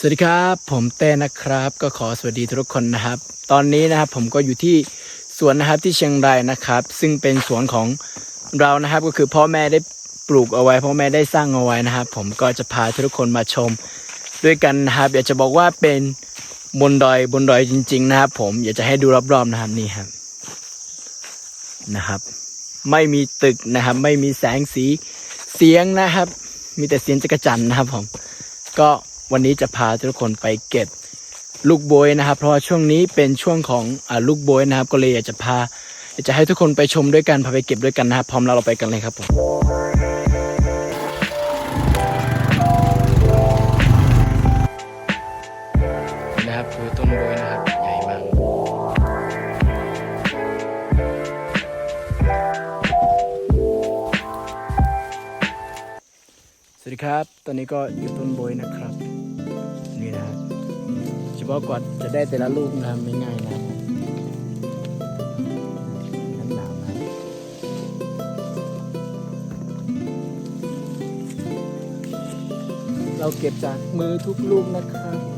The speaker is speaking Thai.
สวัสดีครับ ผมเต้นะครับ ก็ขอสวัสดีทุกคนนะครับ ตอนนี้นะครับผมก็อยู่ที่สวนนะครับที่เชียงรายนะครับ ซึ่งเป็นสวนของเรานะครับ ก็คือพ่อแม่ได้ปลูกเอาไว้ พ่อแม่ได้สร้างเอาไว้นะครับ ผมก็จะพาทุกคนมาชม ด้วยกันนะครับอยากจะบอกว่าเป็นบนดอยบนดอยจริง ๆ นะครับ ผมอยากจะให้ดูรอบๆนะครับนี่ครับนะครับ ไม่มีตึกนะครับ ไม่มีแสงสีเสียงนะครับ มีแต่เสียงจักรจันนะครับ ผมก็ วันนี้จะพาทุกคนไปเก็บลูกโบยนะครับ เพราะว่าช่วงนี้เป็นช่วงของอลูกโบยนะครับ ก็เลยอยากจะพาอยากจะให้ทุกคนไปชมด้วยกันพาไปเก็บด้วยกันนะครับ พร้อมแล้วเราไปกันเลยครับผมนะครับคือต้นโบยนะครับใหญ่มากสวัสดีครับ ตอนนี้ก็อยู่ต้นโบยนะครับ เฉพาะกว่าจะได้แต่ละลูกนะไม่ง่ายนะครับนั่นหนาวนะเราเก็บจากมือทุกลูกนะครับ